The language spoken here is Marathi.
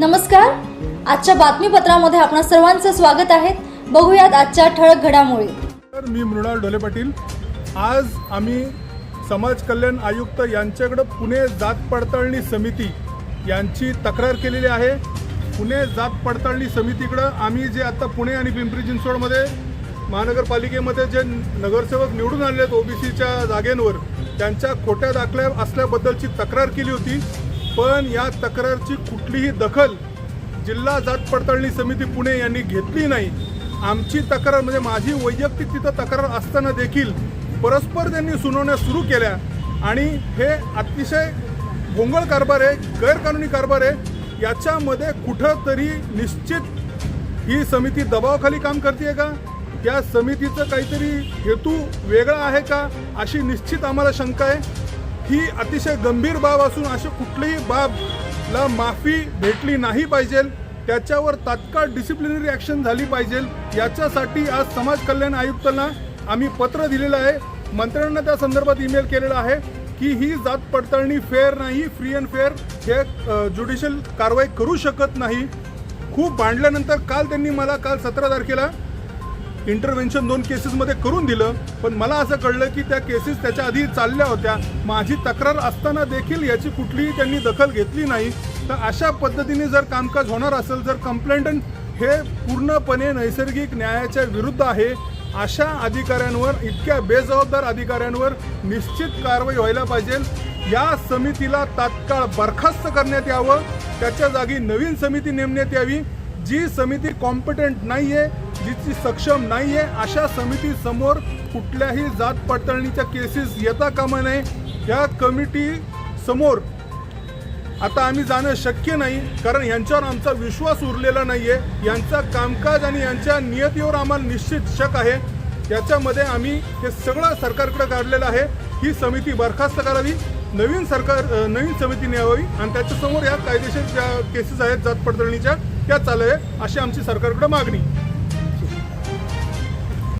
नमस्कार. आजच्या बातमीपत्रामध्ये आपणा सर्वांचं स्वागत आहे. बघूयात आजच्या ठळक घडामोडी. तर मी मृणाल ढोले पाटील. आज आम्ही समाज कल्याण आयुक्त यांच्याकडं पुणे जात पडताळणी समिती यांची तक्रार केलेली आहे. पुणे जात पडताळणी समितीकडं आम्ही जे आता पुणे आणि पिंपरी चिंचवडमध्ये महानगरपालिकेमध्ये जे नगरसेवक निवडून आणले आहेत ओबीसीच्या जागेंवर त्यांच्या खोट्या दाखल्या असल्याबद्दलची तक्रार केली होती. पण या तक्रारची कुठलीही दखल जिल्हा जात पडताळणी समिती पुणे यांनी घेतली नाही. आमची तक्रार म्हणजे माझी वैयक्तिक तिथं तक्रार असताना देखील परस्पर त्यांनी सुनावण्या सुरू केल्या आणि हे अतिशय भोंगळ कारभार आहे गैरकानूनी कारभार आहे. याच्यामध्ये कुठंतरी निश्चित ही समिती दबावाखाली काम करते का? या समितीचं काहीतरी हेतू वेगळा आहे का? अशी निश्चित आम्हाला शंका आहे. ही अतिशय गंभीर बाब असून अशी कुठलीही बाबला माफी भेटली नाही पाहिजे. त्याच्यावर तात्काळ डिसिप्लिनरी ॲक्शन झाली पाहिजे. याच्यासाठी आज समाज कल्याण आयुक्तांना आम्ही पत्र दिलेलं आहे. मंत्र्यांना त्या संदर्भात ईमेल केलेला आहे की ही जात पडताळणी फेअर नाही फ्री अँड फेअर हे ज्युडिशियल कारवाई करू शकत नाही. खूप भांडल्यानंतर काल त्यांनी मला काल सतरा तारखेला इंटरव्हेन्शन दोन केसेसमध्ये करून दिलं. पण मला असं कळलं की त्या केसेस त्याच्या आधी चालल्या होत्या. माझी तक्रार असताना देखील याची कुठलीही त्यांनी दखल घेतली नाही. तर अशा पद्धतीने जर कामकाज होणार असेल जर कंप्लेंटंट हे पूर्णपणे नैसर्गिक न्यायाच्या विरुद्ध आहे अशा अधिकाऱ्यांवर इतक्या बेजबाबदार अधिकाऱ्यांवर निश्चित कारवाई व्हायला पाहिजे. या समितीला तात्काळ बरखास्त करण्यात यावं. त्याच्या जागी नवीन समिती नेमण्यात यावी. जी समिती कॉम्पिटंट नाही आहे जिची सक्षम नाही आहे अशा समितीसमोर कुठल्याही जात पडताळणीच्या केसेस येता कामा नये. या कमिटी समोर आता आम्ही जाणं शक्य नाही कारण यांच्यावर आमचा विश्वास उरलेला नाही आहे यांचा कामकाज आणि यांच्या नियतीवर आम्हाला निश्चित शक आहे. याच्यामध्ये आम्ही हे सगळं सरकारकडे काढलेलं आहे. ही समिती बरखास्त करावी नवीन सरकार नवीन समिती न्यावी आणि त्याच्यासमोर या कायदेशीर ज्या केसेस आहेत जात पडताळणीच्या त्या चालाव्या अशी आमची सरकारकडे मागणी.